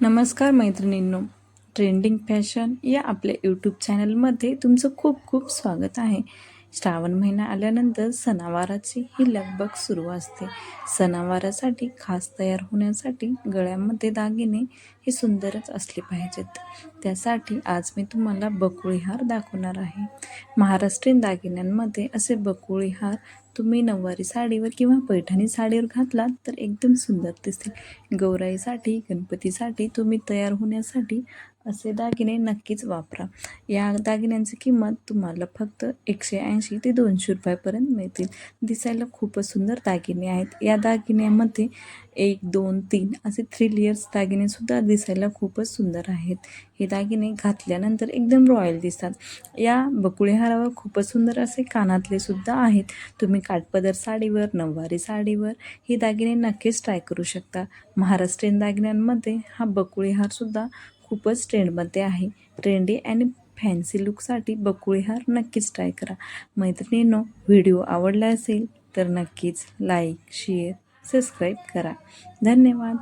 नमस्कार मैत्रिणींनो trending fashion या आपल्या यूट्यूब चॅनलमध्ये तुमचं खूप खूप स्वागत आहे. श्रावण महिना आल्यानंतर सणावाराची ही लगबग सुरू असते. सणावारासाठी खास तयार होण्यासाठी गळ्यामध्ये दागिने हे सुंदरच असले पाहिजेत. त्यासाठी आज मी तुम्हाला बकुळी हार दाखवणार आहे. महाराष्ट्रीयन दागिन्यांमध्ये असे बकुळी हार तुम्ही नऊवारी साडीवर किंवा पैठणी साडीवर घातलात तर एकदम सुंदर दिसतील गौराईसाठी गणपतीसाठी तुम्ही तयार होण्यासाठी असे दागिने नक्कीच वापरा. या दागिन्यांची किंमत तुम्हाला फक्त एकशे ऐंशी ते दोनशे रुपयापर्यंत मिळतील. दिसायला खूपच सुंदर दागिने आहेत. या दागिन्यामध्ये एक दोन तीन असे थ्री लेयर्स दागिनेसुद्धा दिसायला खूपच सुंदर आहेत. हे दागिने घातल्यानंतर एकदम रॉयल दिसतात. या बकुळे हारावर खूपच सुंदर असे कानातले सुद्धा आहेत. तुम्ही काठपदर साडीवर नऊवारी साडीवर हे दागिने नक्कीच ट्राय करू शकता. महाराष्ट्रीयन दागिन्यांमध्ये हा बकुळी हारसुद्धा खूपच ट्रेंडमध्ये आहे. ट्रेंडी आणि फॅन्सी लुकसाठी बकुळीहार नक्कीच ट्राय करा. मैत्रिणींनो व्हिडिओ आवडला असेल तर नक्कीच लाईक शेअर सबस्क्राईब करा. धन्यवाद.